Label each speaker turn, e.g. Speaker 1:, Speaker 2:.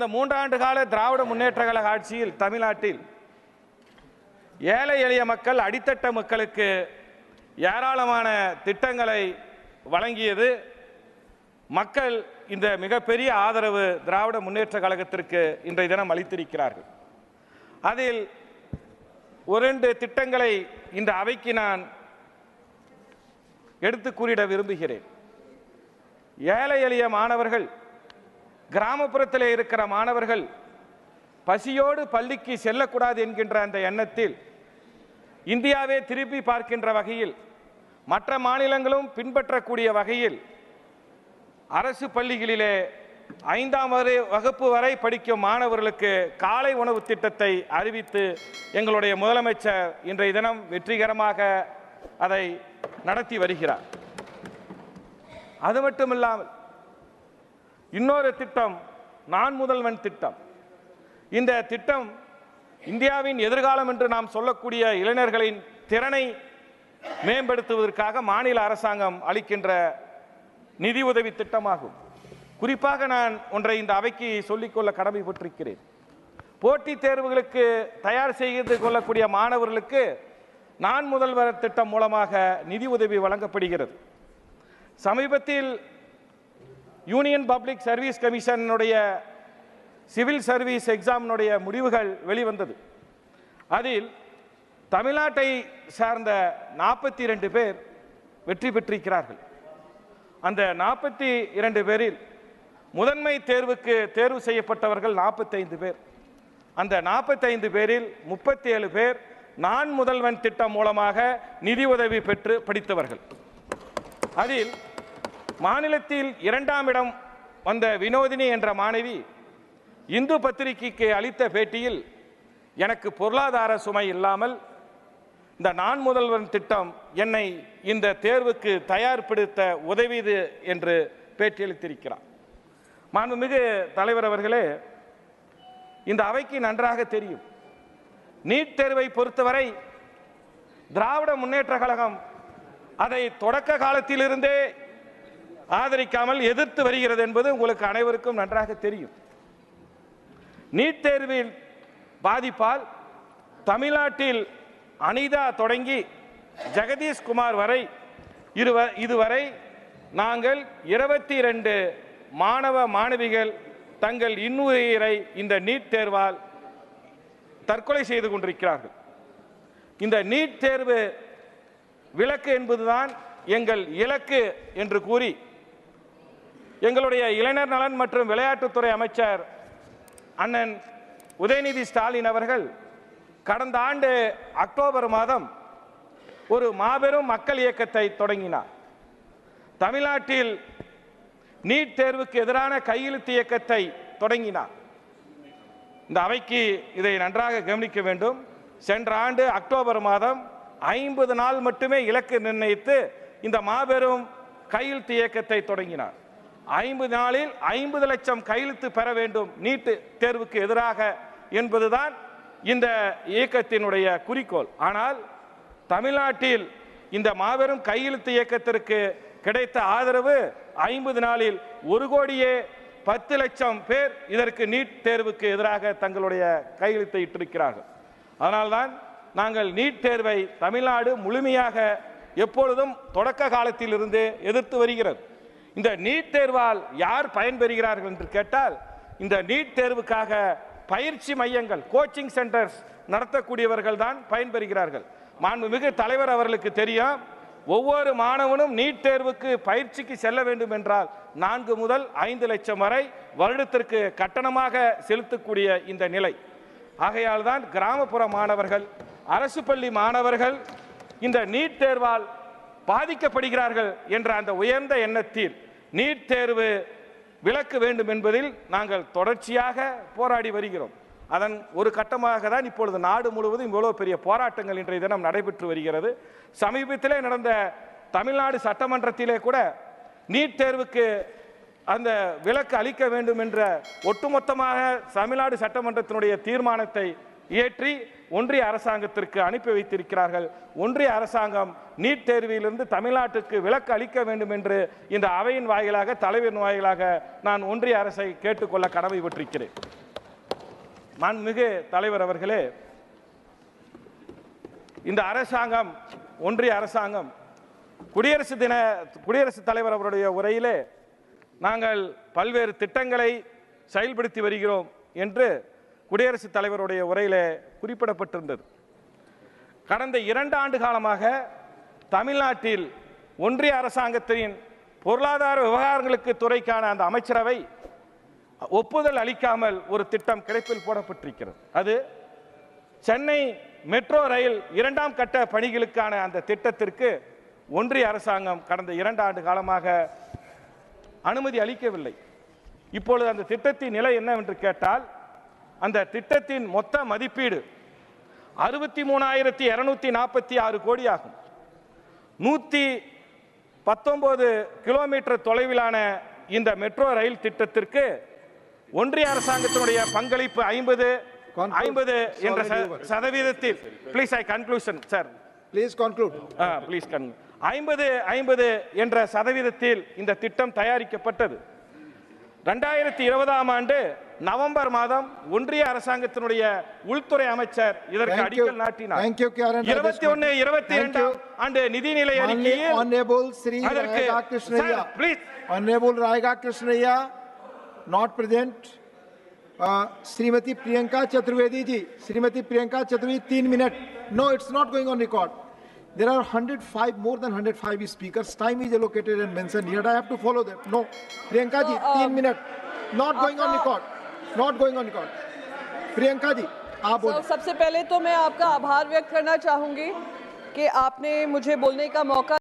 Speaker 1: கடந்த மூன்றாண்டு கால திராவிட முன்னேற்ற கழக ஆட்சியில் தமிழ்நாட்டில் ஏழை எளிய மக்கள் அடித்தட்ட மக்களுக்கு ஏராளமான திட்டங்களை வழங்கியது. மக்கள் இந்த மிகப்பெரிய ஆதரவு திராவிட முன்னேற்ற கழகத்திற்கு இன்றைய தினம் அளித்திருக்கிறார்கள். அதில் ஒரு ரெண்டு திட்டங்களை இந்த அவைக்கு நான் எடுத்து கூறிட விரும்புகிறேன். ஏழை எளிய மாணவர்கள் கிராமப்புறத்தில் இருக்கிற மாணவர்கள் பசியோடு பள்ளிக்கு செல்லக்கூடாது என்கின்ற அந்த எண்ணத்தில் இந்தியாவே திருப்பி பார்க்கின்ற வகையில் மற்ற மாநிலங்களும் பின்பற்றக்கூடிய வகையில் அரசு பள்ளிகளிலே ஐந்தாம் வரை வகுப்பு வரை படிக்கும் மாணவர்களுக்கு காலை உணவு திட்டத்தை அறிவித்து எங்களுடைய முதலமைச்சர் இன்றைய தினம் வெற்றிகரமாக அதை நடத்தி வருகிறார். அது மட்டுமில்லாமல் இன்னொரு திட்டம் நான் முதல்வன் திட்டம். இந்த திட்டம் இந்தியாவின் எதிர்காலம் என்று நாம் சொல்லக்கூடிய இளைஞர்களின் திறனை மேம்படுத்துவதற்காக மாநில அரசாங்கம் அளிக்கின்ற நிதி உதவி திட்டமாகும். குறிப்பாக நான் ஒன்றை இந்த அவைக்கு சொல்லிக்கொள்ள கடமைப்பட்டிருக்கிறேன். போட்டித் தேர்வுகளுக்கு தயார் செய்து கொள்ளக்கூடிய மாணவர்களுக்கு நான் முதல்வர் திட்டம் மூலமாக நிதி உதவி வழங்கப்படுகிறது. சமீபத்தில் யூனியன் பப்ளிக் சர்வீஸ் கமிஷனுடைய சிவில் சர்வீஸ் எக்ஸாமினுடைய முடிவுகள் வெளிவந்தது. அதில் தமிழ்நாட்டை சார்ந்த நாற்பத்தி இரண்டு பேர் வெற்றி பெற்றிருக்கிறார்கள். அந்த நாற்பத்தி இரண்டு பேரில் முதன்மை தேர்வுக்கு தேர்வு செய்யப்பட்டவர்கள் நாற்பத்தைந்து பேர். அந்த நாற்பத்தைந்து பேரில் முப்பத்தி ஏழு பேர் நான் முதல்வன் திட்டம் மூலமாக நிதி உதவி பெற்று படித்தவர்கள். அதில் மாநிலத்தில் இரண்டாம் இடம் வந்த வினோதினி என்ற மாணவி இந்து பத்திரிகைக்கு அளித்த பேட்டியில் எனக்கு பொருளாதார சுமை இல்லாமல் இந்த நான் முதல்வன் திட்டம் என்னை இந்த தேர்வுக்கு தயார்படுத்த உதவியது என்று பேட்டியளித்திருக்கிறார். மாண்புமிகு தலைவர் அவர்களே இந்த அவைக்கு நன்றாக தெரியும். நீட் தேர்வை பொறுத்தவரை திராவிட முன்னேற்ற கழகம் அதை தொடக்க காலத்திலிருந்தே ஆதரிக்காமல் எதிர்த்து வருகிறது என்பது உங்களுக்கு அனைவருக்கும் நன்றாக தெரியும். நீட் தேர்வில் பாதிப்பால் தமிழ்நாட்டில் அனிதா தொடங்கி ஜெகதீஷ் குமார் வரை இருவ இதுவரை நாங்கள் இருபத்தி ரெண்டு மாணவ மாணவிகள் தங்கள் இன்னுயிரை இந்த நீட் தேர்வால் தற்கொலை செய்து கொண்டிருக்கிறார்கள். இந்த நீட் தேர்வு விலக்கு என்பதுதான் எங்கள் இலக்கு என்று கூறி எங்களுடைய இளைஞர் நலன் மற்றும் விளையாட்டுத்துறை அமைச்சர் அண்ணன் உதயநிதி ஸ்டாலின் அவர்கள் கடந்த ஆண்டு அக்டோபர் மாதம் ஒரு மாபெரும் மக்கள் இயக்கத்தை தொடங்கினார். தமிழ்நாட்டில் நீட் தேர்வுக்கு எதிரான கையெழுத்து இயக்கத்தை தொடங்கினார். இந்த அவைக்கு இதை நன்றாக கவனிக்க வேண்டும். சென்ற ஆண்டு அக்டோபர் மாதம் ஐம்பது நாள் மட்டுமே இலக்கு நிர்ணயித்து இந்த மாபெரும் கையெழுத்து இயக்கத்தை தொடங்கினார். ஐம்பது நாளில் ஐம்பது லட்சம் கையெழுத்து பெற வேண்டும். நீட் தேர்வுக்கு எதிராக என்பதுதான் இந்த இயக்கத்தினுடைய குறிக்கோள். ஆனால் தமிழ்நாட்டில் இந்த மாபெரும் கையெழுத்து இயக்கத்திற்கு கிடைத்த ஆதரவு ஐம்பது நாளில் ஒரு கோடியே பத்து லட்சம் பேர் இதற்கு நீட் தேர்வுக்கு எதிராக தங்களுடைய கையெழுத்தை இட்டிருக்கிறார்கள். அதனால்தான் நாங்கள் நீட் தேர்வை தமிழ்நாடு முழுமையாக எப்பொழுதும் தொடக்க காலத்திலிருந்து எதிர்த்து வருகிறது. இந்த நீட் தேர்வால் யார் பயன்பெறுகிறார்கள் என்று கேட்டால் இந்த நீட் தேர்வுக்காக பயிற்சி மையங்கள் கோச்சிங் சென்டர்ஸ் நடத்தக்கூடியவர்கள் தான் பயன்பெறுகிறார்கள் மாண்புமிகு தலைவர் அவர்களுக்கு தெரியும் ஒவ்வொரு மாணவனும் நீட் தேர்வுக்கு பயிற்சிக்கு செல்ல வேண்டும் என்றால் நான்கு முதல் ஐந்து லட்சம் வரை வருடத்திற்கு கட்டணமாக செலுத்தக்கூடிய இந்த நிலை. ஆகையால் தான் கிராமப்புற மாணவர்கள் அரசு பள்ளி மாணவர்கள் இந்த நீட் தேர்வால் பாதிக்கப்படுகிறார்கள் என்ற அந்த உயர்ந்த எண்ணத்தில் நீட் தேர்வு விலக்க வேண்டும் என்பதில் நாங்கள் தொடர்ச்சியாக போராடி வருகிறோம். அதன் ஒரு கட்டமாக தான் இப்பொழுது நாடு முழுவதும் இவ்வளோ பெரிய போராட்டங்கள் இன்றைய தினம் நடைபெற்று வருகிறது. சமீபத்திலே நடந்த தமிழ்நாடு சட்டமன்றத்திலே கூட நீட் தேர்வுக்கு அந்த விலக்கு அளிக்க வேண்டும் என்ற ஒட்டுமொத்தமாக தமிழ்நாடு சட்டமன்றத்தினுடைய தீர்மானத்தை இயற்றி ஒன்றிய அரசாங்கத்திற்கு அனுப்பி வைத்திருக்கிறார்கள். ஒன்றிய அரசாங்கம் நீட் தேர்விலிருந்து தமிழ்நாட்டுக்கு விலக்கு அளிக்க வேண்டும் என்று இந்த அவையின் வாயிலாக தலைவரின் வாயிலாக நான் ஒன்றிய அரசை கேட்டுக்கொள்ள கடமைப்பட்டிருக்கிறேன் மாண்புமிகு தலைவர் அவர்களே இந்த அரசாங்கம் ஒன்றிய அரசாங்கம் குடியரசு தின குடியரசுத் தலைவர் அவருடைய உரையிலே நாங்கள் பல்வேறு திட்டங்களை செயல்படுத்தி வருகிறோம் என்று குடியரசுத் தலைவருடைய உரையிலே குறிப்பிடப்பட்டிருந்தது. கடந்த இரண்டு ஆண்டு காலமாக தமிழ்நாட்டில் ஒன்றிய அரசாங்கத்தின் பொருளாதார விவகாரங்களுக்கு துறைக்கான அந்த அமைச்சரவை ஒப்புதல் அளிக்காமல் ஒரு திட்டம் கிடைப்பில் போடப்பட்டிருக்கிறது. அது சென்னை மெட்ரோ ரயில் இரண்டாம் கட்ட பணிகளுக்கான அந்த திட்டத்திற்கு ஒன்றிய அரசாங்கம் கடந்த இரண்டு ஆண்டு காலமாக அனுமதி அளிக்கவில்லை. இப்பொழுது அந்த திட்டத்தின் நிலை என்னவென்று கேட்டால் அந்த திட்டத்தின் மொத்த மதிப்பீடு அறுபத்தி மூணாயிரத்தி இருநூத்தி நாற்பத்தி ஆறு கோடி ஆகும் நூற்றி பத்தொன்பது கிலோமீட்டர் தொலைவிலான இந்த மெட்ரோ ரயில் திட்டத்திற்கு ஒன்றிய அரசாங்கத்தினுடைய பங்களிப்பு ஐம்பது. ஐம்பது என்ற சதவீதத்தில். Please I conclusion sir
Speaker 2: Please conclude.
Speaker 1: Please கன் ஐம்பது ஐம்பது என்ற சதவீதத்தில் இந்த திட்டம் தயாரிக்கப்பட்டது. ரெண்டாயிரத்தி இருபதாம் ஆண்டு நவம்பர் மாதம் ஒன்றிய அரசாங்கத்தினுடைய உள்துறை அமைச்சர் இதற்கு. அடிக்கல் நாட்டினார். இருபத்தி ஒன்னு இருபத்தி இரண்டாம். ஆண்டு நிதிநிலை அறிக்கையில்
Speaker 2: Sri
Speaker 1: அதற்கு
Speaker 2: Raiga Krishnaiya.
Speaker 1: Please
Speaker 2: Honorable Raiga Krishnaiya, not present. Uh, Srimati Priyanka Chaturvedi ji, Srimati Priyanka Chaturvedi, There are 105, more than 105 speakers. Time is allocated and mentioned here. I have to follow them. No. Priyanka ji,
Speaker 3: So, um,
Speaker 2: minute. Not going on record. Not going on record. Priyanka ji, आप
Speaker 3: sir,
Speaker 2: sabse
Speaker 3: सबसे पहले तो मैं आपका आभार व्यक्त करना ki कि आपने मुझे बोलने का मौका